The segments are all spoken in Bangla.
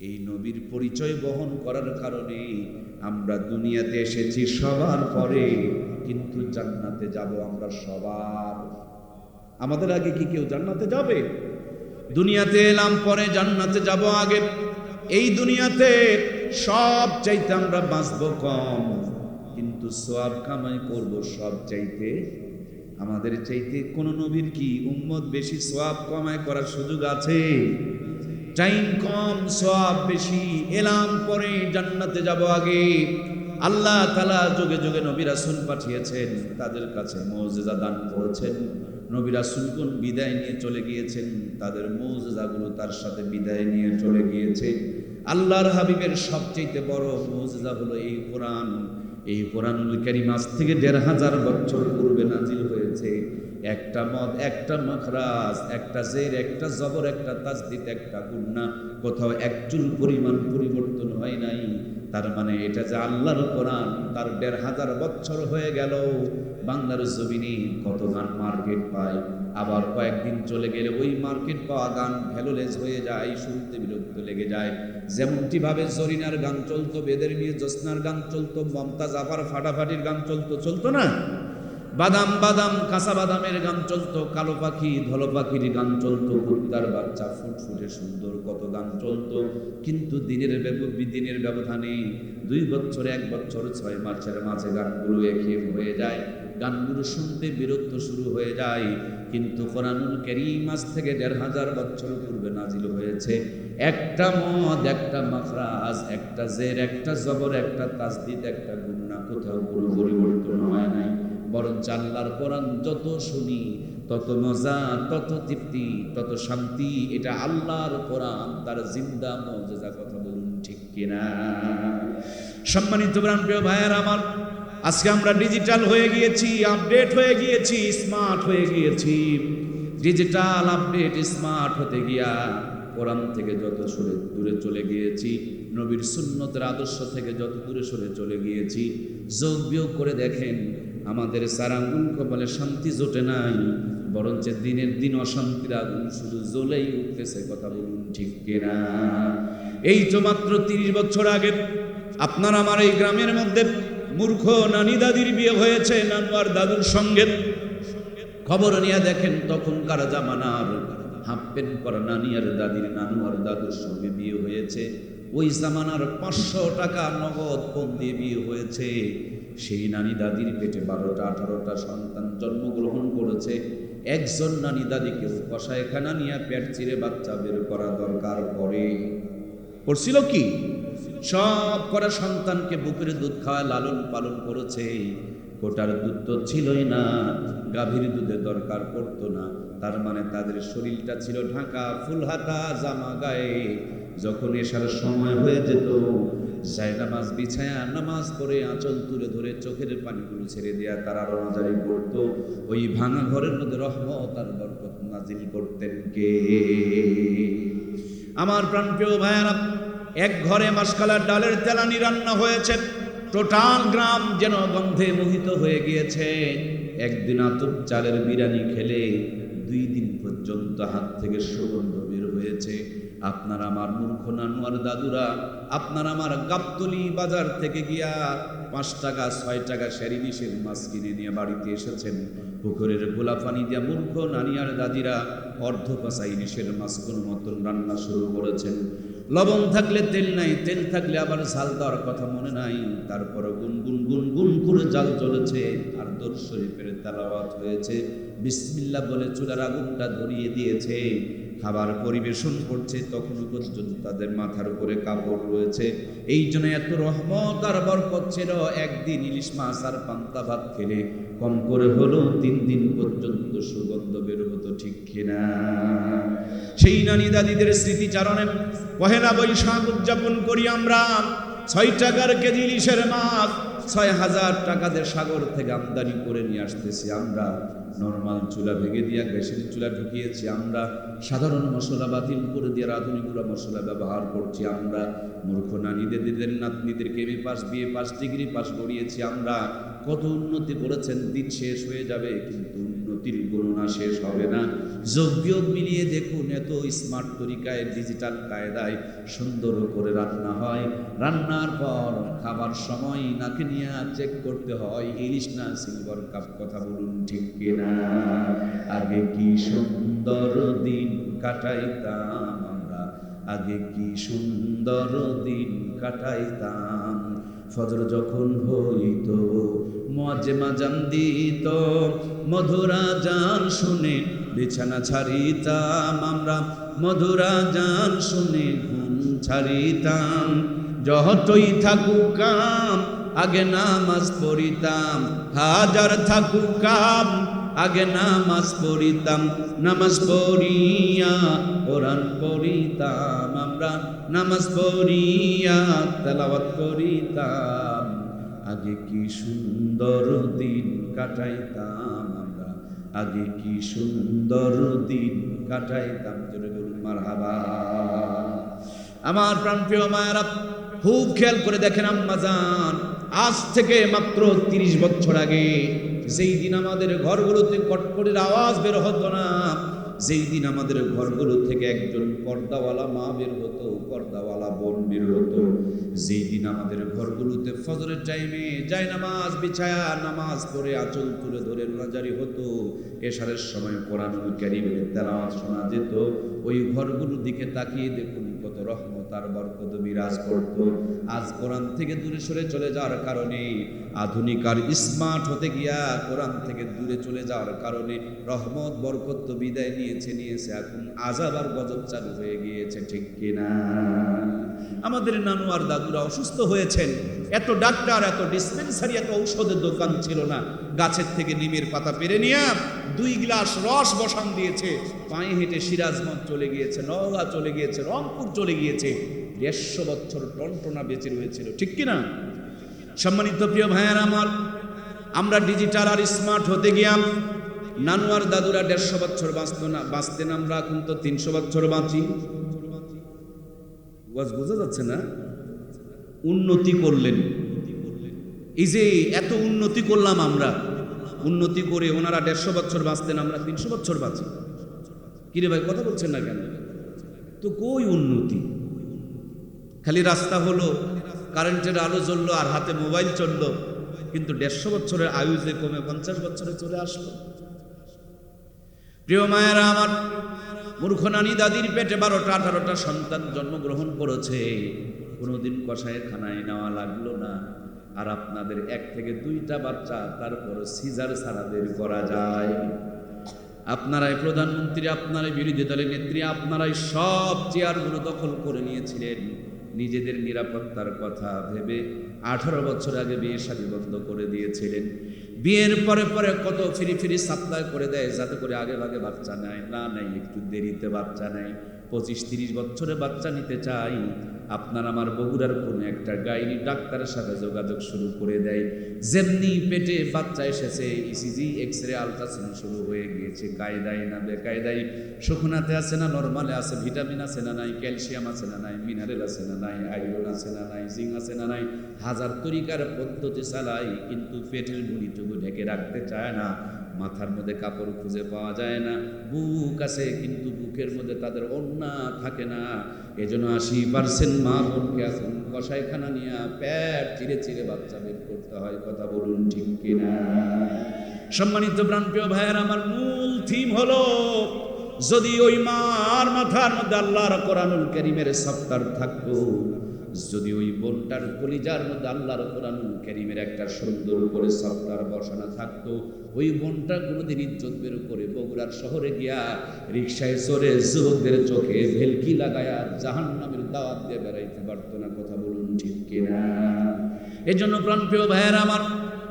এই নবীর পরিচয় বহন করার কারণে আমরা দুনিয়াতে এসেছি সবার পরে, কিন্তু জান্নাতে যাব আমরা সবার। আমাদের আগে কি কেউ জান্নাতে যাবে? দুনিয়াতে এলাম, পরে জান্নাতে যাব আগে। এই দুনিয়াতে সব চাইতে আমরা বাঁচব কম, কিন্তু সব কামাই করব সব চাইতে আমাদের চাইতে কোন নবীর কি উম্মত বেশি সোয়াব কামাই করার সুযোগ আছে? টাইম কম সব বেশি, এলাম পরে জান্নাতে যাব আগে। আল্লাহ তালা যোগে যোগে রাসুল পাঠিয়েছেন, তাদের কাছে মৌজেজা দান করেছেন। নবী রাসুলগুন বিদায় নিয়ে চলে গিয়েছেন, তাদের মৌজেজাগুলো তার সাথে বিদায় নিয়ে চলে গিয়েছে। আল্লাহর হাবিবের সবচেয়ে বড় মৌজেজা হলো এই কোরআন। এই কোরআনুল আজ থেকে দেড় হাজার বছর পূর্বে নাজিল হয়েছে। একটা মদ, একটা মখরাজ, একটা জের, একটা জবর, একটা তাজদিদ, একটা গুন্না। কোথাও একচুল পরিমাণ পরিবর্তন হয় নাই। তার মানে এটা যে আল্লাহর কোরআন, তার দেড় হাজার বছর হয়ে গেল। বাংলার জমিনে কত গান মার্কেট পায়। আবার কয়েকদিন চলে গেলে ওই মার্কেট পাওয়া গান ভ্যালুলেস হয়ে যায় শুনতে বিরক্ত লেগে যায়। যেমনটি ভাবে জরিনার গান চলতো, বেদের বিয়ে জ্যোৎস্নার গান চলতো, মমতাজ জাফার ফাটাফাটির গান চলতো চলতো না? বাদাম বাদাম, কাঁচা বাদামের গান চলতো, কালো পাখি, ধলো পাখির গান চলতো, কুত্তার বাচ্চা ফুটফুটে সুন্দর কত গান চলতো। কিন্তু দিনের দিনের ব্যবধানে দুই বছর, এক বছর, ছয় মাসের মাঝে গানগুলো একই হয়ে যায়। গানগুলো শুনতে বিরক্ত শুরু হয়ে যায়। কিন্তু কোরআনুল কেরিম আজ থেকে দেড় হাজার বছর পূর্বে নাজিল হয়েছে। একটা মদ, একটা মাফরাজ একটা জের, একটা জবর, একটা তাজদিদ, একটা গুন্না কোথাও পরিবর্তন হয় নাই। বরং আল্লাহর কোরআন যত শুনি, তত মজা, তত তৃপ্তি, তত শান্তি, এটা আল্লাহর কোরআন, তার জিন্দা মজা কথা বলুন ঠিক কিনা? সম্মানিত প্রিয় ভাইয়ের আমার, আজকে আমরা ডিজিটাল হয়ে গিয়েছি আপডেট হয়ে গিয়েছি স্মার্ট হয়ে গিয়েছি। ডিজিটাল আপডেট স্মার্ট হতে গিয়া কোরআন থেকে যত সরে দূরে চলে গিয়েছি, নবীর সুন্নতের আদর্শ থেকে যত দূরে সরে চলে গিয়েছি, যোগ বিয়োগ করে দেখেন আমাদের সারাঙ্গুল কপালে শান্তি জোটে নাই, বরঞ্চ দিনের দিন অশান্তির আগুন শুধু জ্বলেই উঠতেছে কথা বলুন ঠিক কিনা? এই তো মাত্র তিরিশ বছর আগে আপনার আমার এই গ্রামের মধ্যে মূর্খ নানি দাদির বিয়ে হয়েছে নানুয়ার দাদুর সঙ্গে। খবর নিয়ে দেখেন তখন তখনকার জামানার হাফ প্যান্ট নানি আর দাদির নানু আর দাদুর সঙ্গে বিয়ে হয়েছে। ওই জামানার পাঁচশো টাকা নগদ পণ দিয়ে বিয়ে হয়েছে। সেই নানি দাদির পেটে বারোটা, আঠারোটা সন্তান জন্মগ্রহণ করেছে। একজন নানি দাদিকে কষায়খানা নিয়ে পেট চিরে বাচ্চা বের করা দরকার পড়ে। করছিল কি? সব করা সন্তানকে বুকের দুধ খাওয়া লালন পালন করেছে। কোটার দুধ তো ছিলই না, গাভীর দুধের দরকার পড়তো না। তার মানে তাদের শরীরটা ছিল ঢাকা ফুল হাতা জামা গায়ে। যখন এসার সময় হয়ে যেত যায় নামাজ বিছায়া নামাজ পড়ে আঁচল তুলে ধরে চোখের পানিগুলো ছেড়ে দেয়া তারা রোজারি করতো ওই ভাঙা ঘরের মধ্যে রহমত আর বরকত নাজিল করতেন কে? আমার প্রাণপ্রিয় ভাইয়ারা, এক ঘরে মাসকালার ডালের তেলানি রান্না হয়েছে। টোটাল গ্রাম যেন গন্ধে মোহিত হয়ে গিয়েছে। একদিন আতপ চালের বিরিয়ানি খেলে দুই দিন পর্যন্ত হাত থেকে সুগন্ধ বের হয়েছে। আপনার আমার মূর্খ নানুয়ার দাদুরা, আপনার আমার গাবতলি বাজার থেকে গিয়া পাঁচ টাকা, ছয় টাকা সেরি নিষের মাছ কিনে নিয়ে বাড়িতে এসেছেন। পুকুরের গোলা পানি দিয়া মূর্খ নানিয়ার দাদিরা অর্ধ কষা ইলিশের মাছ কোনো মতন রান্না শুরু করেছেন। লবণ থাকলে তেল নাই, তেল থাকলে আবার ঝাল দেওয়ার কথা মনে নাই। তারপরে গুন গুন গুন গুন করে জাল চলেছে, আর দোর শরীফের তালাওয়াত হয়েছে। বিসমিল্লা বলে চুলার আগুনটা ধরিয়ে দিয়েছে। খাবার পরিবেশন করছে, তখনও পর্যন্ত তাদের মাথার উপরে কাপড় রয়েছে। এই জন্য এত রহমত আর বরকত ছিল। একদিন ইলিশ মাছ আর পান্তা ভাত খেলে কম করে হলেও তিন দিন পর্যন্ত সুগন্ধ বের হতো ঠিক কিনা। সেই নানি দাদিদের স্মৃতিচারণে পহেলা বৈশাখ উদযাপন করি আমরা। ছয় টাকার কেজি ইলিশের মাছ ছয় হাজার টাকা দিয়ে সাগর থেকে আমদানি করে নিয়ে আসতেছি। আমরা নর্মাল চুলা ভেঙে দিয়ে, গ্যাসের চুলা ঢুকিয়েছি। আমরা সাধারণ মশলা বাতিল করে দিয়ে আধুনিক গুঁড়া মশলা ব্যবহার করছি। আমরা মূর্খ নানিদের, দিদের নাতনিদেরকে এমএ পাস বিয়ে পাস ডিগ্রি পাস করিয়েছি। আমরা কত উন্নতি করেছেন, দিন শেষ হয়ে যাবে, কিন্তু উন্নতির শেষ হবে না। যোগ মিলিয়ে দেখুন, এত স্মার্ট তরিকায় ডিজিটাল কায়দায় সুন্দর করে রান্না হয়। রান্নার পর খাবার সময় নাকে নিয়ে চেক করতে হয়, ইলিশ না সিলভার কাপ কথা বলুন, ঠিক কিনা? আগে কি সুন্দর দিন কাটাইতাম আমরা? আগে কি সুন্দর দিন কাটাইতাম? ফজর যখন হইত মজে মাজান দিত মধুরা যান শুনে বিছানা ছাড়িতাম আমরা, মধুরা যান শুনে ঘুম ছাড়িতাম। যতই থাকুক কাম আগে নামাজ পড়িতাম, হাজার থাকুক কাম আগে নামাজ পড়িতাম, নামাজ পড়িয়া, কোরআন পড়িতাম আমরা, নামাজ পড়িয়া, তেলাওয়াত করিতাম। আগে কি সুন্দর দিন কাটাইতাম আমরা, আগে কি সুন্দর দিন কাটাইতাম। জোরে বলুন, মারহাবা। আমার প্রাণপ্রিয় মায়েরা, খুব খেয়াল করে দেখেন আম্মা যান আজ থেকে মাত্র তিরিশ বছর আগে যেই দিন আমাদের ঘরগুলোতে কটকটের আওয়াজ বের হতো না যেই দিন আমাদের ঘরগুলো থেকে একজন পর্দাওয়ালা মা বের হতো, পর্দাওয়ালা বোন বের হতো যেই দিন আমাদের ঘরগুলোতে ফজরের টাইমে যায় নামাজ বিছায়া নামাজ পড়ে আঁচল তুলে ধরে নাজারি হতো, এশারের সময় কোরআনুল ক্যারিমের তেলাওয়াত শোনা যেত, ওই ঘরগুলোর দিকে তাকিয়ে দেখুন কত রহমত আর বরকত বিরাজ করত। আজ কোরআন থেকে দূরে সরে চলে যাওয়ার কারণে আধুনিক আর স্মার্ট হতে গিয়া কোরআন থেকে দূরে চলে যাওয়ার কারণে রহমত, বরকত তো বিদায় নিয়েছে নিয়েছে, এখন আজাব আর গজব চালু হয়ে গিয়েছে, ঠিক কিনা? আমাদের নানু আর দাদুরা অসুস্থ হয়েছেন। এত ডাক্তার, এত ডিসপেন্সারি এত ঔষধের দোকান ছিল না। গাছের থেকে নিমের পাতা পেরে নিয়ে দুই গ্লাস রস বসান দিয়েছে। পায়ে হেঁটে সিরাজগঞ্জ চলে গিয়েছে, নওগাঁ চলে গিয়েছে, রংপুর চলে গিয়েছে। দেড়শো বছর টনটনা বেঁচে রয়েছিল, ঠিক কিনা সম্মানিত প্রিয় ভাইয়ার আমার, আমরা ডিজিটাল আর স্মার্ট হতে গিয়াম নানুয়ার দাদুরা দেড়শো বছর বাঁচত না, বাঁচতেন আমরা এখন তো তিনশো বছর বাঁচি। বোঝা যাচ্ছে না? উন্নতি করলেন। এই যে এত উন্নতি করলাম আমরা, উন্নতি করে ওনারা দেড়শো বছর বাঁচতেন, আমরা তিনশো বছর বাঁচি। কিরে ভাই, কথা বলছেন না কেন? তো কই উন্নতি? খালি রাস্তা হলো, কারেন্টের আলো জ্বললো আর হাতে মোবাইল চলল, কিন্তু দেড়শো বছরের আয়ু যে কমে পঞ্চাশ বছরে চলে আসলো। প্রিয় মায়েরা আমার, মূর্খ নানি দাদির পেটে বারোটা আঠারোটা সন্তান জন্মগ্রহণ করেছে। কোনোদিন কষায় খানায় নেওয়া লাগল না। আর আপনাদের এক থেকে দুইটা বাচ্চা, তারপর সিজার ছাড়া বের করা যায়। আপনারাই প্রধানমন্ত্রী, আপনারাই বিরোধী দলের নেত্রী, আপনারাই সব চেয়ারগুলো দখল করে নিয়েছিলেন। নিজেদের নিরাপত্তার কথা ভেবে আঠারো বছর আগে বিয়ে শাদী বন্ধ করে দিয়েছিলেন। বিয়ের পরে পরে কত ফিরি ফিরি সাপ্লাই করে দেয়, যাতে করে আগে ভাগে বাচ্চা নেয়, না নেই একটু দেরিতে বাচ্চা নেয়। পঁচিশ তিরিশ বছরে বাচ্চা নিতে চাই আপনার আমার বগুড়ার কোনো একটা গাইনি ডাক্তারের সাথে যোগাযোগ শুরু করে দেয়। যেমনি পেটে বাচ্চা এসেছে ইসিজি এক্স রে আলট্রাসাউন্ড শুরু হয়ে গিয়েছে, কায়দায় না বেকায়দায়। শুকনাতে আছে না, নর্মালে আছে, ভিটামিন আছে না নাই, ক্যালসিয়াম আছে না নাই, মিনারেল আছে না নাই, আয়রন আছে না নাই জিং আছে না নাই। হাজার তরিকার পদ্ধতি চালায়, কিন্তু পেটের ভুড়িটুকু ঢেকে রাখতে চায় না। মাথার মধ্যে কাপড় খুঁজে পাওয়া যায় না। বুক আছে, কিন্তু বুকের মধ্যে তাদের অন্যা থাকে না। এজন্য আশি পার্সেন্ট মা বোনকে এখন কষাইখানা নিয়ে প্যাট চিরে চিরে বাচ্চা বের করতে হয়, কথা বলুন ঠিক কিনা? সম্মানিত প্রাণপ্রিয় ভাইয়ের, আমার মূল থিম হলো, যদি ওই মার মাথার মধ্যে আল্লাহর কোরআনুল করিমের সপ্তাহ থাকতো যদি ওই বোনটার কলিজার মধ্যে আল্লাহর কোরআন করিমের একটা সুন্দর করে সফটার বসানো থাকতো, ওই বোনটা কোনোদিন ইজ্জত বের করে বগুড়ার শহরে গিয়া রিক্সায় চড়ে যুবকদের চোখে ভেলকি লাগায়া জাহান নামের দাওয়াত দিয়ে বেড়াইতে পারতো না, কথা বলুন ঠিক কিনা? এজন্য প্রাণপ্রিয় ভাইয়ের আমার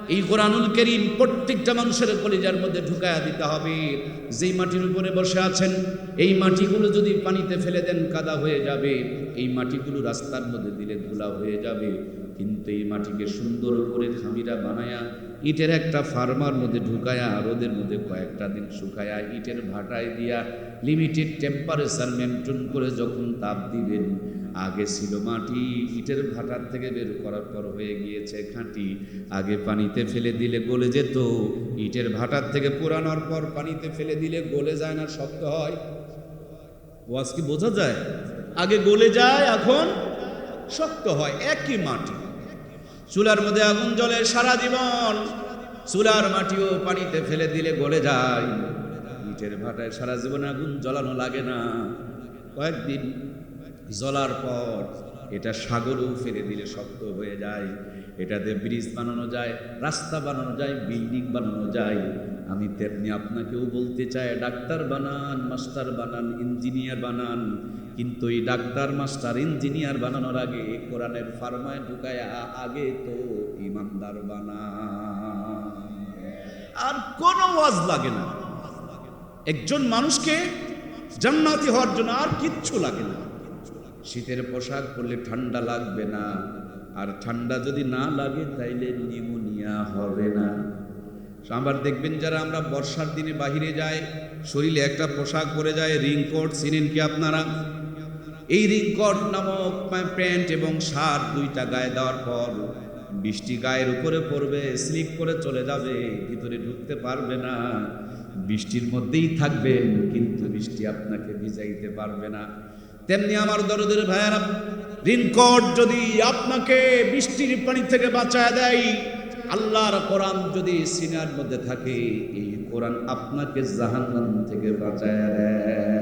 এই কোরআনুল করিম প্রত্যেকটা মানুষের কলিজার মধ্যে ঢুকায়া দিতে হবে। যেই মাটির উপরে বসে আছেন, এই মাটিগুলো যদি পানিতে ফেলে দেন, কাদা হয়ে যাবে। এই মাটিগুলো রাস্তার মধ্যে দিলে ধুলা হয়ে যাবে। কিন্তু এই মাটিকে সুন্দর করে খামিরা বানায়া, ইটের একটা ফার্মার মধ্যে ঢুকায়া রোদের মধ্যে কয়েকটা দিন শুকায়া, ইটের ভাটায় দিয়া লিমিটেড টেম্পারেচার মেনটেন করে যখন তাপ দিবেন আগে ছিল মাটি, ইটের ভাটার থেকে বের করার পর হয়ে গিয়েছে খাঁটি। আগে পানিতে ফেলে দিলে গলে যেত, ইটের ভাটার থেকে পুরানোর পর পানিতে ফেলে দিলে গলে যায় না শক্ত হয়। ওয়াজ কি বোঝা যায়? আগে গলে যায়, এখন শক্ত হয়, একই মাটি। চুলার মধ্যে আগুন জ্বলে সারা জীবন, চুলার মাটিও পানিতে ফেলে দিলে গলে যায়। ইটের ভাটায় সারা জীবন আগুন জ্বলানো লাগে না। কয়েকদিন জ্বলার পর এটা সাগরেও ফেলে দিলে শক্ত হয়ে যায়। এটাতে ব্রিজ বানানো যায়, রাস্তা বানানো যায়, বিল্ডিং বানানো যায়। আমি তেমনি আপনাকেও বলতে চাই, ডাক্তার বানান, মাস্টার বানান, ইঞ্জিনিয়ার বানান। কিন্তু এই ডাক্তার, মাস্টার, ইঞ্জিনিয়ার বানানোর আগে কোরআনের ফার্মায় ঢুকায়া আগে তো ইমানদার বানান। আর কোনো ওয়াজ লাগে না। একজন মানুষকে জান্নাতি হওয়ার জন্য আর কিচ্ছু লাগে না। শীতের পোশাক পরলে ঠান্ডা লাগবে না। আর ঠান্ডা যদি না লাগে, তাইলে নিউমোনিয়া হবে না। আবার দেখবেন যারা আমরা বর্ষার দিনে বাহিরে যাই, শরীরে একটা পোশাক পরে যায় রিংকোট চিনেন কি আপনারা? এই রিংকট নামক প্যান্ট এবং শার্ট দুইটা গায়ে দেওয়ার পর বৃষ্টি গায়ের উপরে পড়বে, স্লিপ করে চলে যাবে, ভিতরে ঢুকতে পারবে না। বৃষ্টির মধ্যেই থাকবেন, কিন্তু বৃষ্টি আপনাকে ভিজাইতে পারবে না। তেমনি আমার দরদের ভাইয়ারা, রিনকট যদি আপনাকে বৃষ্টির পানি থেকে বাঁচায় দেয়, আল্লাহর কোরআন যদি সিনার মধ্যে থাকে, এই কোরআন আপনাকে জাহান্নাম থেকে বাঁচায় দেয়।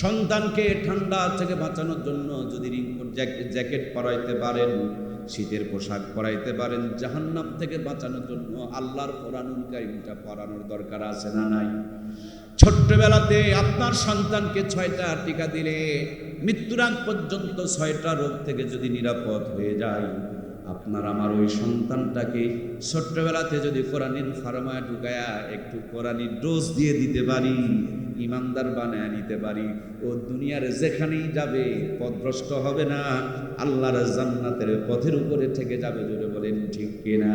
সন্তানকে ঠান্ডা থেকে বাঁচানোর জন্য যদি রিনকোট জ্যাকেট পরাইতে পারেন, শীতের পোশাক পরাইতে পারেন, জাহান্নাম থেকে বাঁচানোর জন্য আল্লাহর কোরআনুল কারিমটা পরানোর দরকার আছে না নাই? ছোট্টবেলাতে আপনার সন্তানকে ছয়টা টিকা দিলে মৃত্যুর আগ পর্যন্ত ছয়টা রোগ থেকে যদি নিরাপদ হয়ে যায়, আপনার আমার ওই সন্তানটাকে ছোট্টবেলাতে যদি কোরআনিন ফার্মায় ঢুকায়া একটু কোরআনির ডোজ দিয়ে দিতে পারি, ইমানদার বানায় নিতে পারি, ও দুনিয়ার যেখানেই যাবে পথভ্রষ্ট হবে না, আল্লাহর জান্নাতের পথের উপরে থেকে যাবে জোরে বলেন ঠিক কিনা।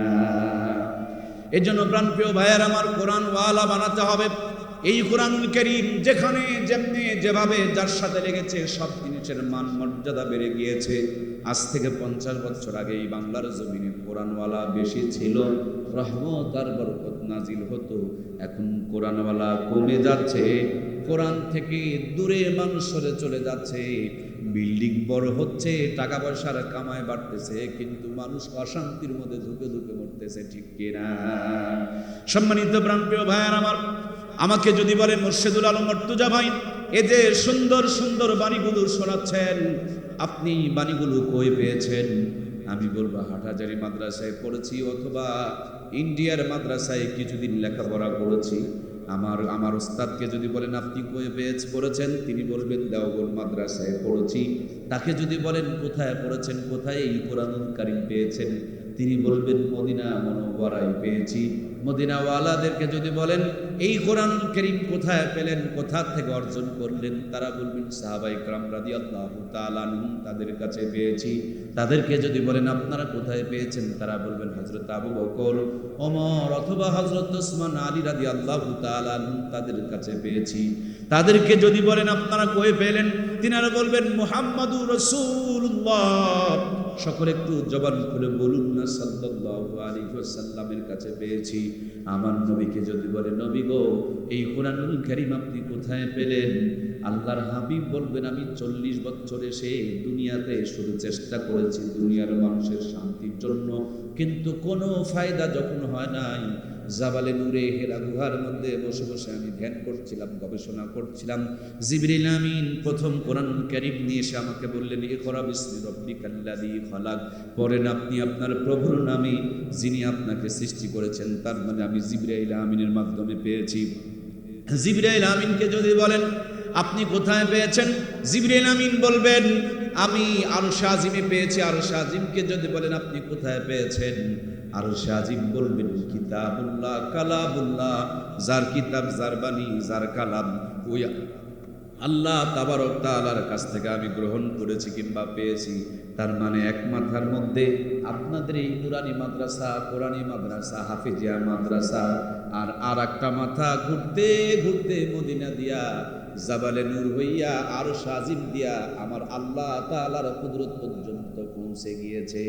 জন্য প্রাণপ্রিয় ভাইয়ের আমার কোরআন ওয়ালা বানাতে হবে। এই কোরআনুল করিম যেখানে, যেমনি, যেভাবে যার সাথে লেগেছে, সব জিনিসের মান মর্যাদা বেড়ে গিয়েছে। আজ থেকে পঞ্চাশ বছর আগে এই বাংলার জমিনে কোরআনওয়ালা বেশি ছিল, রহমত আর বরকত নাজিল হতো। এখন কোরআনওয়ালা কমে যাচ্ছে, কোরআন থেকে দূরে মানুষ সরে চলে যাচ্ছে। বিল্ডিং বড় হচ্ছে টাকা পয়সার কামায় বাড়তেছে, কিন্তু মানুষ অশান্তির মধ্যে ধুকে ধুকে মরতেছে, ঠিক কিনা? সম্মানিত প্রাণপ্রিয় ভাইয়ার আমার আমাকে যদি বলে মুর্শেদুল আলম মর্তুজা ভাই, এ যে সুন্দর সুন্দর বাণীগুলো শোনাচ্ছেন, আপনি বাণীগুলো কই পেয়েছেন? আমি বলব হাটাজারি মাদ্রাসায় পড়েছি অথবা ইন্ডিয়ার মাদ্রাসায় কিছুদিন লেখাপড়া করেছি। আমার আমার ওস্তাদকে যদি বলেন, আপনি কই পেয়েছ, পড়েছেন? তিনি বলবেন দেওগর মাদ্রাসায় পড়েছি। তাকে যদি বলেন, কোথায় পড়েছেন? কোথায় এই কোরআনুল কারিম পেয়েছেন? তিনি বলবেন, মদিনা মনোবরাই পেয়েছি। মদিনাওয়ালাদেরকে যদি বলেন, এই কোরআন করিম কোথায় পেলেন, কোথা থেকে অর্জন করলেন? তারা বলবেন সাহাবাই ক্রাম রাদি আল্লাহ তাদের কাছে পেয়েছি। তাদেরকে যদি বলেন, আপনারা কোথায় পেয়েছেন? তারা বলবেন হজরত আবু বকর অমর অথবা হজরত ওসমান আলী রাদি আল্লাহ তাদের কাছে পেয়েছি। তাদেরকে যদি বলেন, আপনারা কয়ে পেলেন? তিনারা বলবেন, মুহাম্মাদুর রসুল্লাহ সকলে একটু জবান খুলে বলুন না সাল্লাহ আলী সাল্লামের কাছে পেয়েছি। আমার নবীকে যদি বলে, নবী গো, এই কোরআনুল কারিম আপনি কোথায় পেলেন? আল্লাহর হাবিব বলবেন, আমি চল্লিশ বছরে সে দুনিয়াতে শুধু চেষ্টা করেছি দুনিয়ার মানুষের শান্তির জন্য। কিন্তু কোনো ফায়দা যখন হয় নাই জাবালে নূরে হেরা গুহার মধ্যে বসে বসে আমি ধ্যান করছিলাম, গবেষণা করছিলাম। জিবরিল আমিন প্রথম কোরআন কারিম নিয়ে এসে আমাকে বললেন এ করা বিসমি রব্বিকাল্লাযী খালাক। পরেন আপনি আপনার প্রভুর নামে যিনি আপনাকে সৃষ্টি করেছেন, তার মানে আমি জিবরাইল আমিনের মাধ্যমে পেয়েছি। জিবরাইল আমিনকে যদি বলেন, আপনি কোথায় পেয়েছেন? জিবরাইল আমিন বলবেন, আমি আরও শাহিমে পেয়েছি। আরও শাহিমকে যদি বলেন, আপনি কোথায় পেয়েছেন? আরও শাহিম বলবেন, কিতাবুল্লাহ কালাবুল্লাহ যার কিতাব, যার বাণী, যার কালাম, ওই আল্লাহ তাবারক তাআলার কাছ থেকে আমি গ্রহণ করেছি কিংবা পেয়েছি। তার মানে এক মাথার মধ্যে আপনাদের এই নুরানি মাদ্রাসা, কোরআনী মাদ্রাসা, হাফিজিয়া মাদ্রাসা আর আর একটা মাথা ঘুরতে ঘুরতে মদিনা দিয়া জাবালে নূর হইয়া আরও সাজিম দিয়া আমার আল্লাহ তাআলার কুদরত পর্যন্ত পৌঁছে গিয়েছে।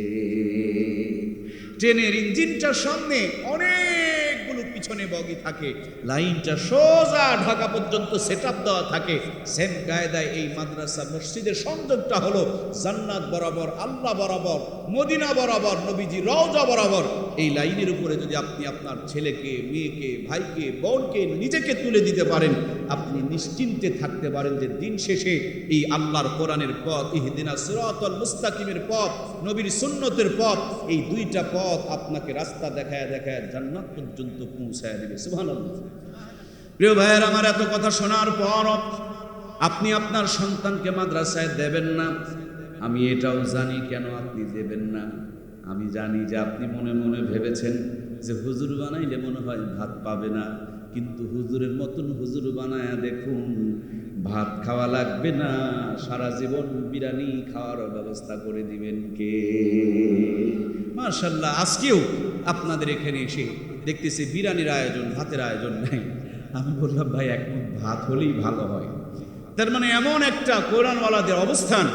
ট্রেনের ইঞ্জিনটার সামনে অনেকগুলো পিছনে বগি থাকে, লাইনটা সোজা ঢাকা পর্যন্ত সেট দেওয়া থাকে। সেম কায়দায় এই মাদ্রাসা মসজিদের সংযোগটা হলো জান্নাত বরাবর, আল্লাহ বরাবর, মদিনা বরাবর, নবীজি রওজা বরাবর। এই লাইনের উপরে যদি আপনি আপনার ছেলেকে, মেয়েকে, ভাইকে, বোনকে, নিজেকে তুলে দিতে পারেন, আপনি নিশ্চিন্তে থাকতে পারেন যে দিন শেষে এই আল্লাহর কোরআনের পথ, ইহদিনা সিরাতাল মুস্তাকিমের পথ, নবীর সুন্নতের পথ, এই দুইটা পথ আপনাকে রাস্তা দেখায় দেখায় জান্নাত পর্যন্ত পৌঁছায় দেবে। সুবহানাল্লাহ। প্রিয় ভাইয়ের, আমার এত কথা শোনার পর আপনি আপনার সন্তানকে মাদ্রাসায় দেবেন না। আমি এটাও জানি, কেন আপনি দেবেন না? আমি জানি যে আপনি মনে মনে ভেবেছেন যে হুজুর বানাইলে মনে হয় ভাত পাবে না। কিন্তু হুজুরের মতন হুজুর বানায়া দেখুন, ভাত খাওয়া লাগবে না, সারা জীবন বিরিয়ানি খাওয়ার ব্যবস্থা করে দিবেন কে? মার্শাল্লাহ আজকেও আপনাদের এখানে এসে দেখতেছি বিরিয়ানির আয়োজন, ভাতের আয়োজন নাই। আমি বললাম, ভাই, এক ভাত হলেই ভালো হয়। তার মানে এমন একটা কোরআনওয়ালাদের অবস্থান,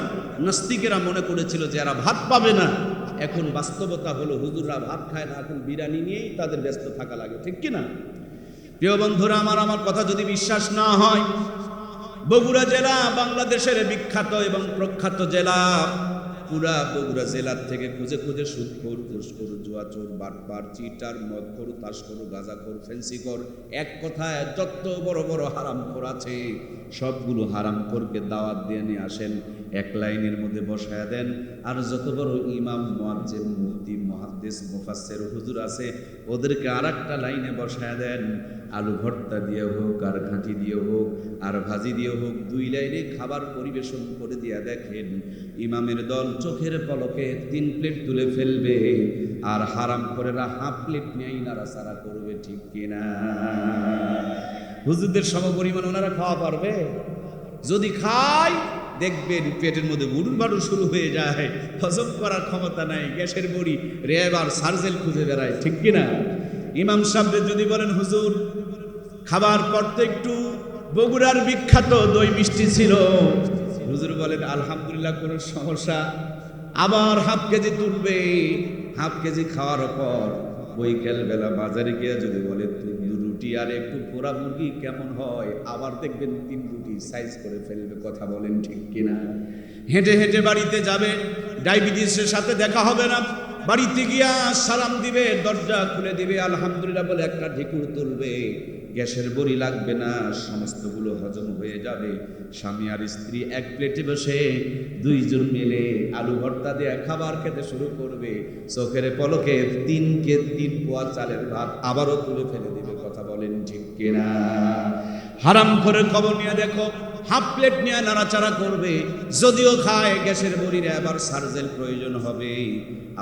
নাস্তিকেরা মনে করেছিল যে এরা ভাত পাবে না। এখন বাস্তবতা হলো হুজুররা ভাত খায় না, এখন বিরিয়ানি নিয়েই তাদের ব্যস্ত থাকা লাগে, ঠিক কি না প্রিয় বন্ধুরা, আমার আমার কথা যদি বিশ্বাস না হয়, বগুড়া জেলা বাংলাদেশের বিখ্যাত এবং প্রখ্যাত জেলা, পুরা বগুড়া জেলার থেকে খুঁজে খুঁজে সুদখোর ঘুষখোর জুয়াচোর, বাটপার, চিটার, মদখোর, তাসখোর, গাঁজাখোর ফেন্সিকর এক কথায় যত বড় বড় হারামখোর আছে, সবগুলো হারামখোরকে দাওয়াত দিয়ে নিয়ে আসেন। এক লাইনের মধ্যে বসায় দেন। আর যত বড় ইমাম মুয়াজ্জিম মুফতি, মুহাদ্দিস, মুফাসসির হুজুর আছে, ওদেরকে আর একটা লাইনে বসায় দেন। আলু ভর্তা দিয়ে হোক, আর ঘাঁটি দিয়ে হোক, আর ভাজি দিয়ে হোক, দুই লাইনে খাবার পরিবেশন করে দিয়া দেখেন। ইমামের দল চোখের পলকে তিন প্লেট তুলে ফেলবে, আর হারাম করে হাফ প্লেট নিয়েই নাড়াচাড়া করবে, ঠিক কিনা? হুজুরদের সমপরিমাণ ওনারা খাওয়া পারবে? যদি খায় দেখবেন পেটের মধ্যে বুড়ুর বাড়ু শুরু হয়ে যায়। হজম করার ক্ষমতা নাই, গ্যাসের বড়ি র্যাব আর সার্জেল খুঁজে বেড়ায়, ঠিক কিনা? ইমাম সাহেবদের যদি বলেন, হুজুর, খাবার পর তো একটু বগুড়ার বিখ্যাত দই মিষ্টি ছিল। হুজুর বলেন, আলহামদুলিল্লাহ, কোনো সমস্যা। আবার হাফ কেজি তুলবে। হাফ কেজি খাওয়ার পর বৈকাল বেলা বাজারে গিয়ে যদি বলে তিন রুটি আর একটু পোড়া মুরগি কেমন হয়? আবার দেখবেন তিন রুটি সাইজ করে ফেলবে, কথা বলেন ঠিক কিনা? হেঁটে হেঁটে বাড়িতে যাবে, ডায়াবেটিসের সাথে দেখা হবে না। বাড়িতে গিয়া সালাম দিবে, দরজা খুলে দিবে, আলহামদুলিল্লাহ বলে একটা ঢেকুর তুলবে। গ্যাসের বড়ি লাগবে না, সমস্তগুলো হজম হয়ে যাবে। স্বামী আর স্ত্রী এক প্লেটে বসে দুইজন মিলে আলু ভর্তা দিয়ে খাবার খেতে শুরু করবে। চোখের পলকে তিন কে তিন পোয়া চালের ভাত আবারও তুলে ফেলে দিবে, কথা বলেন ঠিক কিনা? হারাম করে খবর নিয়ে দেখো, হাফ প্লেট নিয়ে নাড়াচাড়া করবে, যদিও খায় গ্যাসের বড়িরে আবার সার্জেল প্রয়োজন হবে।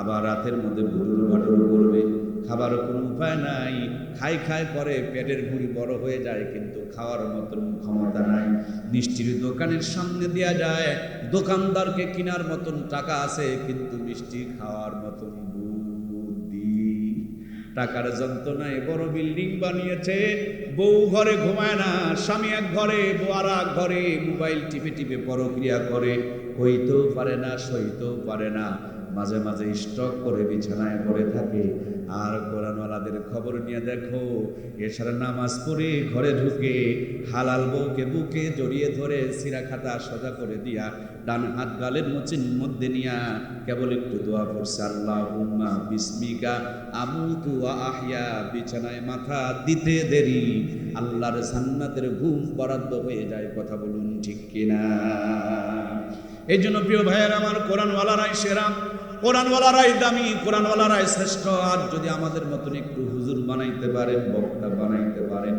আবার রাতের মধ্যে ভাটুর করবে খাবারও কোনো উপায় নাই। খাই খাই করে পেটের ভুঁড়ি বড় হয়ে যায়, কিন্তু খাওয়ার মতন ক্ষমতা নাই। মিষ্টির দোকানের সামনে দেয়া যায়, দোকানদারকে কেনার মতন টাকা আছে, কিন্তু মিষ্টি খাওয়ার মতন টাকার যন্ত্রণায় বড় বিল্ডিং বানিয়েছে। বউ ঘরে ঘুমায় না, স্বামী এক ঘরে এক ঘরে, মোবাইল টিপে টিপে পরক্রিয়া করে। হইতেও পারে না, সইতেও পারে না। মাঝে মাঝে স্টক করে, বিছানায় পড়ে থাকে। আর কোরআনওয়ালাদের খবর নিয়ে দেখো, এছাড়া নামাজ পড়ে ঘরে ঢুকে হালাল বউকে বুকে জড়িয়ে ধরে সিরা খাতা সোজা করে দিয়া ডান হাত গালের মুচিন মধ্যে নিয়া কেবল একটু দোয়া করছে আল্লাহ উম্মা বিস্মিকা আমুতু ওয়া আহিয়া বিছানায় মাথা দিতে দেরি, আল্লাহর সান্নাতের ঘুম বরাদ্দ হয়ে যায়, কথা বলুন ঠিক কিনা? এই জন্য প্রিয় ভাইয়ের, আমার কোরআনওয়ালারাই সেরা। কোরআনওয়ালারাই দামি, কোরআনওয়ালারাই শ্রেষ্ঠ। আর যদি আমাদের মতন একটু হুজুর বানাইতে পারেন, বক্তা বানাইতে পারেন,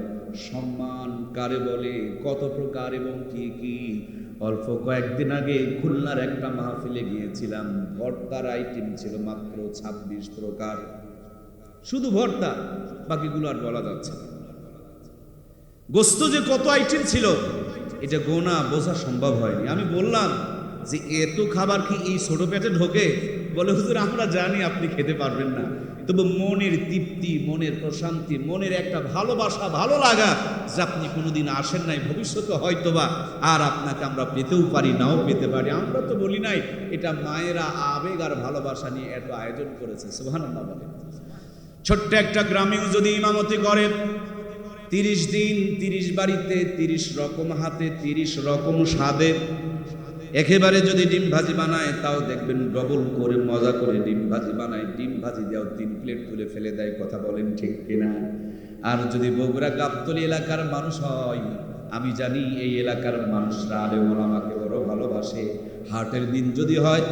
সম্মান কারে বলে, কত প্রকার এবং কি কি? অল্প কয়েকদিন আগে খুলনার একটা মাহফিলে গিয়েছিলাম। ভর্তার আইটেম ছিল মাত্র ছাব্বিশ প্রকার। শুধু ভর্তা, বাকিগুলো আর বলা যাচ্ছে না। গোস্ত যে কত আইটেম ছিল, এটা গোনা, বোঝা সম্ভব হয়নি। আমি বললাম যে, এত খাবার কি এই ছোট পেটে ঢোকে? বলে, হুজুর, আমরা জানি আপনি খেতে পারবেন না। তবু মনের তৃপ্তি, মনের প্রশান্তি, মনের একটা ভালোবাসা, ভালো লাগা যে আপনি কোনোদিন আসেন নাই, ভবিষ্যতে হয়তোবা আর আপনাকে আমরা পেতেও পারি, নাও পেতে পারি। আমরা তো বলি নাই, এটা মায়েরা আবেগ আর ভালোবাসা নিয়ে এত আয়োজন করেছে, সুবহানাল্লাহ বলে। ছোট্ট একটা গ্রামেও যদি ইমামতি করেন, তিরিশ দিন, তিরিশ বাড়িতে, তিরিশ রকম হাতে, তিরিশ রকম স্বাদে একেবারে যদি ডিম ভাজি বানায়, তাও দেখবেন ডবল করে মজা করে ডিম ভাজি বানায়। ডিম ভাজি দেওয়া তিন প্লেট তুলে ফেলে দেয়, কথা বলেন ঠিক কিনা? আর যদি বগুড়া গাবতলি এলাকার মানুষ হয়, আমি জানি এই এলাকার মানুষরা আলেমন আমাকে বড় ভালোবাসে। হাটের দিন যদি হয়,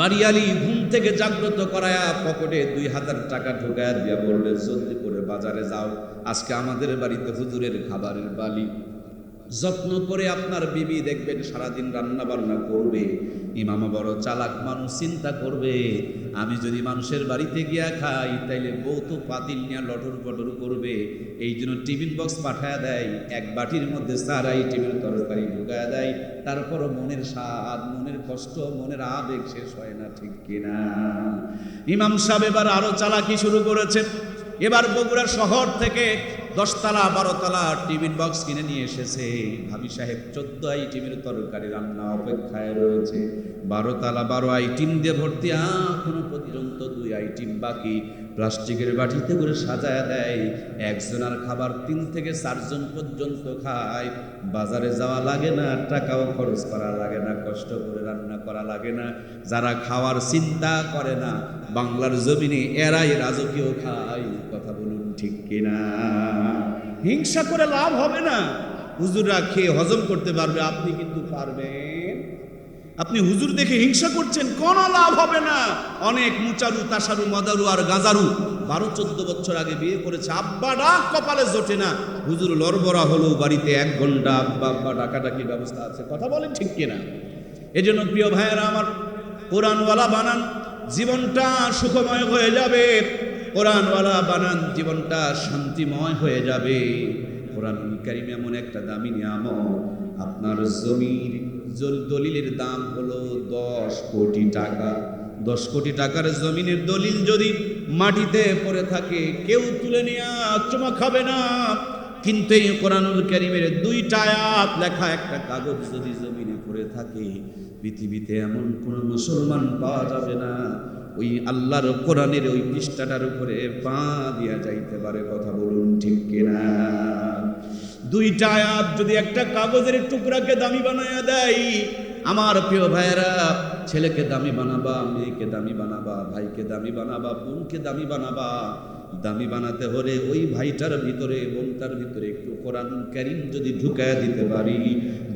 বাড়িয়ালি ঘুম থেকে জাগ্রত করায়া পকেটে দুই হাজার টাকা ঢোকায়া দিয়া বললে, জলদি করে বাজারে যাও, আজকে আমাদের বাড়িতে হুজুরের খাবারের বালি। যত্ন করে আপনার বিবি দেখবেন সারাদিন রান্না বান্না করবে, ইমামা বড় চালাক মানুষ, চিন্তা করবে, আমি যদি মানুষের বাড়িতে গিয়া খাই, তাইলে বউ তো পাতিল নিয়ে লটর পটর করবে, এই জন্য টিফিন বক্স পাঠায় দেয়, এক বাটির মধ্যে সারাই টিফিন তরকারি ঢুকায়া দেয়, তারপরও মনের স্বাদ, মনের কষ্ট, মনের আবেগ শেষ হয় না, ঠিক কিনা? ইমাম সাহেব এবার আরও চালাকি শুরু করেছেন। এবার বগুড়া শহর থেকে দশতলা, বারোতলা টিফিন বক্স কিনে নিয়ে এসেছে। ভাবি সাহেব চোদ্দ আইটিমের তরকারি রান্না অপেক্ষায় রয়েছে। বারোতলা, বারো আইটিম দিয়ে ভর্তি এখনও পর্যন্ত দুই আইটিম বাকি। প্লাস্টিকের বাটিতে করে সাজায় দেয়। একজনের খাবার তিন থেকে চারজন পর্যন্ত খায়। বাজারে যাওয়া লাগে না, টাকাও খরচ করা লাগে না, কষ্ট করে রান্না করা লাগে না। যারা খাওয়ার চিন্তা করে না, বাংলার জমিনে এরাই রাজকীয় খায়। কথা বলুন ঠিক কিনা? হিংসা করে লাভ হবে না। হুজুররা খেয়ে হজম করতে পারবে, আপনি কিন্তু পারবেন। আপনি হুজুর দেখে হিংসা করছেন, কোনো লাভ হবে না। অনেক মুচারু, তাসারু, মদারু আর গাজারু বারো চোদ্দ বছর আগে বিয়ে করেছে, আব্বা ডাক কপালে জোটে না। হুজুর লড়বড়া হলো বাড়িতে এক ঘণ্টা আব্বা আব্বা ডাকাডাকি ব্যবস্থা আছে। কথা বলেন ঠিক কিনা? এজন্য প্রিয় ভাইয়েরা আমার কোরআনওয়ালা বানান, জীবনটা সুখময় হয়ে যাবে। কোরআনওয়ালা বানান, জীবনটা শান্তিময় হয়ে যাবে। কোরআন কারিম এমন একটা দামি নিয়ামত, আপনার জমির দলিলের দাম হলো দশ কোটি টাকা। দশ কোটি টাকার জমিনের দলিল যদি মাটিতে পড়ে থাকে, কেউ তুলে নিয়ে চমা খাবে না। কিন্তু এই কোরআনুল কারিমের দুইটা আয়াত লেখা একটা কাগজ যদি জমিনে পড়ে থাকে, পৃথিবীতে এমন কোনো মুসলমান পাওয়া যাবে না। ওই আল্লাহর কোরআনের ওই পৃষ্ঠাটার উপরে পা দিয়া যাইতে পারে কথা বলুন ঠিক কিনা? দুইটা আয়াত যদি একটা কাগজের টুকরাকে দামি বানায়া দেয়, আমার প্রিয় ভাইয়েরা, ছেলেকে দামি বানাবা, মেয়েকে দামি বানাবা, ভাইকে দামি বানাবা, বোনকে দামি বানাবা, দামি বানাতে হলে ওই ভাইটার ভিতরে, বোনটার ভিতরে একটু কোরআন কারিম যদি ঢুকায়া দিতে পারি,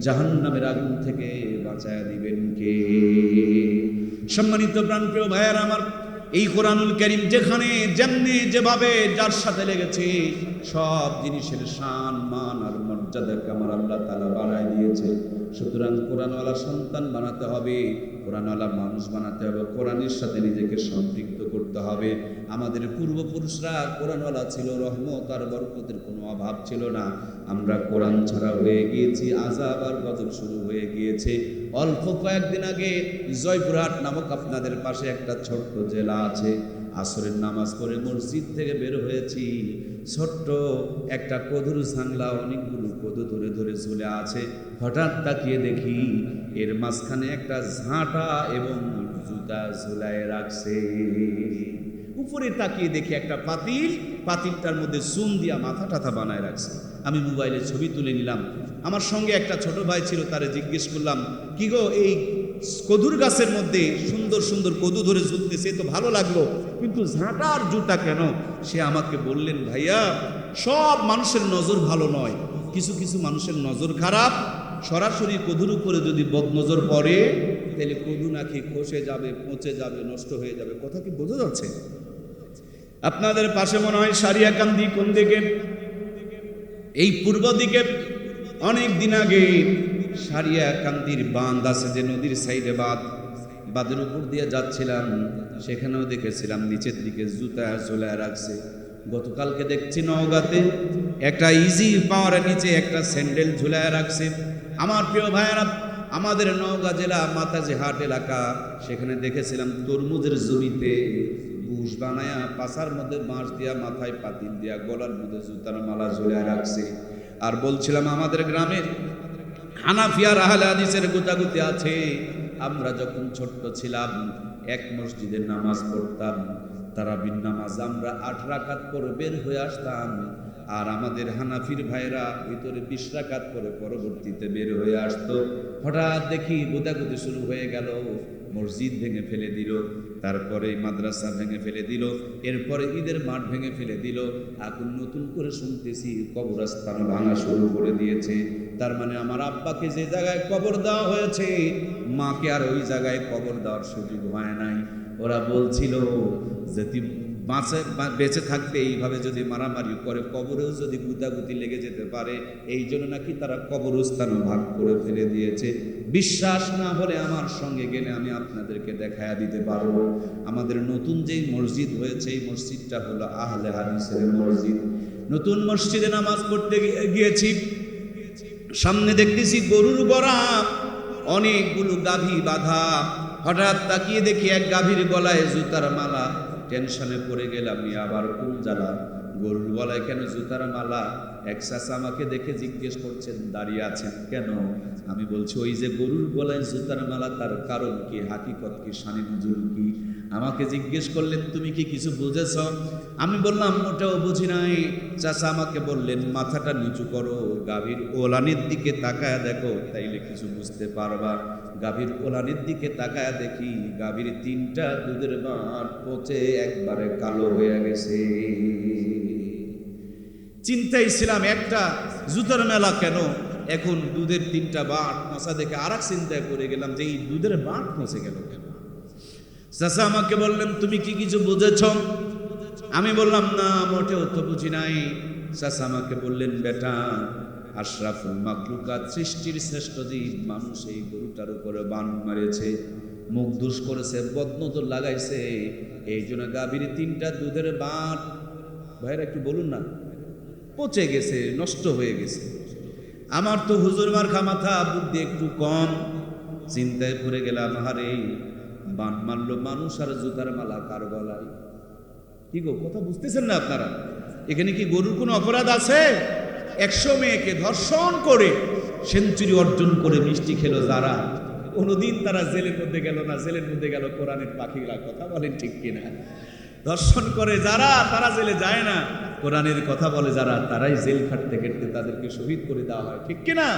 জাহান্নামের আগুন থেকে বাঁচায় দিবেন কে? সম্মানিত প্রাণপ্রিয় ভাইয়ার, আমার এই কোরআনুল করিম যেখানে, যেমনি, যেভাবে, যার সাথে লেগেছে, সব জিনিসের শান মান আর মর্যাদাকে আমার আল্লাহ তালা বাড়ায় দিয়েছে। সুতরাং কোরআনওয়ালা সন্তান বানাতে হবে, কোরআনওয়ালা মানুষ বানাতে হবে, কোরআনের সাথে নিজেকে সম্পৃক্ত করতে হবে। আমাদের পূর্বপুরুষরা কোরআনওয়ালা ছিল, রহমত আর বরকতের কোনো অভাব ছিল না। আমরা কোরআন ছাড়া হয়ে গিয়েছি আজাব আর গজল শুরু হয়ে গিয়েছে। অল্প কয়েকদিন আগে জয়পুরহাট নামক আপনাদের পাশে একটা ছোট্ট জেলা আছে। আসরের নামাজ পড়ে মসজিদ থেকে বের হয়েছি। ছোট্ট একটা কদুর সাংলা, অনেকগুলো কদু ধরে ধরে ঝুলে আছে। হঠাৎ তাকিয়ে দেখি এর মাঝখানে একটা ঝাঁটা এবং জুতা ঝুলায় রাখছে। উপরে তাকিয়ে দেখি একটা পাতিল, পাতিলটার মধ্যে চুন দিয়া মাথা টাথা বানায় রাখছে। আমি মোবাইলে ছবি তুলে নিলাম। আমার সঙ্গে একটা ছোট ভাই ছিল, তারে জিজ্ঞেস করলাম, কি গো, এই কদুর গাছের মধ্যে সুন্দর সুন্দর কদু ধরে ঝুলতেছে তো ভালো লাগল। কিন্তু ঝাঁটার জুটা কেন? সে আমাকে বললেন, ভাইয়া, সব মানুষের নজর ভালো নয়। কিছু কিছু মানুষের নজর খারাপ। সরাসরি কদুর উপরে যদি বদ নজর পড়ে, তাহলে কদু নাকি খসে যাবে, পচে যাবে, নষ্ট হয়ে যাবে। কথা কি বোঝা যাচ্ছে? আপনাদের পাশে মনে হয় সারিয়াকান্দি কোন দিকে? এই পূর্ব দিকে। অনেক দিন আগে সারিয়াকান্দির বাঁধ আছে যে নদীর সাইডে বাঁধ। বাঁধের উপর দিয়ে যাচ্ছিলাম, সেখানেও দেখেছিলাম নিচের দিকে জুতা ঝোলায় রাখছে। গতকালকে দেখছি নওগাঁতে একটা ইজি পাওয়ার নিচে একটা স্যান্ডেল ঝুলায় রাখছে। আমার প্রিয় ভাইয়েরা, আমাদের নওগাঁ জেলা মাতাজি হাট এলাকা, সেখানে দেখেছিলাম তরমুজের জমিতে বুশ বানায়া পাশার মধ্যে বাঁশ দিয়া মাথায় পাতিল দিয়া গলার মধ্যে জুতার মালা ঝুলায় রাখছে। আর বলছিলাম, আমাদের গ্রামে হানাফিয়া আহলে হাদিসের গুতাগুতি আছে। আমরা যখন ছোট্ট ছিলাম, এক মসজিদে নামাজ পড়তাম, তারাবির নামাজ আমরা আট রাকাত করে বের হয়ে আসতাম। আর আমাদের হানাফির ভাইরা ভিতরে বিশ রাকাত করে পরবর্তীতে বের হয়ে আসতো। হঠাৎ দেখি গুতাগুতি শুরু হয়ে গেল। মসজিদ ভেঙে ফেলে দিল, তারপরে মাদ্রাসা ভেঙে ফেলে দিল, এরপরে ঈদের মাঠ ভেঙে ফেলে দিল। এখন নতুন করে শুনতেছি কবরস্থান ভাঙা শুরু করে দিয়েছে। তার মানে আমার আব্বাকে যে জায়গায় কবর দেওয়া হয়েছে, মাকে আর ওই জায়গায় কবর দেওয়ার সুযোগ হয় নাই। ওরা বলছিল যদি বাঁচে বেঁচে থাকতে এইভাবে যদি মারামারি করে, কবরেও যদি গুতাগুতি লেগে যেতে পারে, এই জন্য নাকি তারা কবরস্থানও ভাগ করে ফেলে দিয়েছে। বিশ্বাস না হলে আমার সঙ্গে গেলে আমি আপনাদেরকে দেখায়া দিতে পারব। আমাদের নতুন যেই মসজিদ হয়েছে, এই মসজিদটা হলো আহলে হাদিসের মসজিদ। নতুন মসজিদে নামাজ পড়তে গিয়েছি। সামনে দেখতেছি গরুর গড়া, অনেকগুলো গাভী বাধা। হঠাৎ তাকিয়ে দেখি এক গাভীর গলায় জুতার মালা। টেনশনে পড়ে গেলাম আমি আবার কোন জ্বালা? গরুর গলায় কেন জুতার মালা? এক চাচা আমাকে দেখে জিজ্ঞেস করছেন, দাঁড়িয়ে আছেন কেন? আমি বলছি, ওই যে গরুর গলায় জুতার মালা, তার কারণ কি? হাকিকত কি? শানি নজুল কি? আমাকে জিজ্ঞেস করলেন, তুমি কি কিছু বুঝেছ? আমি বললাম, ওটাও বুঝি নাই। চাচা আমাকে বললেন, মাথাটা নিচু করো গাভীর ওলানের দিকে তাকায় দেখো, তাইলে কিছু বুঝতে পারবা। গাভীর ওলানের দিকে তাকায় দেখি গাভীর তিনটা দুধের বাঁট পচে একবারে কালো হয়ে গেছে। চিন্তাই ছিলাম, একটা জুতার মেলা কেন? এখন দুধের তিনটা বাঁট পচা দেখে আর এক চিন্তায় পড়ে গেলাম যে এই দুধের বাঁট পচে গেল কেন? চাচা আমাকে বললেন, তুমি কি কিছু বুঝেছ? আমি বললাম, না, মোটেও তো বুঝি নাই। চাচা আমাকে বললেন, বেটা আশরাফুল মাকলুকাত, সৃষ্টির শ্রেষ্ঠ জীব মানুষ এই গরুটার উপরে বান মারেছে, মুখ দুষ করেছে, বদনজর লাগাইছে। এই জন্য গাভীর তিনটা দুধের বাঁট ভাইরা একটু বলুন না, পচে গেছে, নষ্ট হয়ে গেছে। আমার তো হুজুর মার্খা মাথা, বুদ্ধি একটু কম। চিন্তায় পড়ে গেলাম, হারে, বান মারলো মানুষ আর জুতার মালা কার গলায়? কি গো, কথা বুঝতেছেন না আপনারা? এখানে কি গরুর কোনো অপরাধ আছে? একশো মেয়েকে ধর্ষণ করে সেঞ্চুরি অর্জন করে মিষ্টি খেলো যারা। কোনোদিন তারা জেলের মধ্যে গেল না, জেলের মধ্যে গেল কোরআনের পাখিরা, কথা বলেন ঠিক কিনা? দর্শন করে যারা, তারা জেলে যায় না। কোরআনের কথা বলে যারা, তারাই জেল খাটতে খেটতে তাদেরকে শহীদ করে দেওয়া হয়, ঠিক কিনা?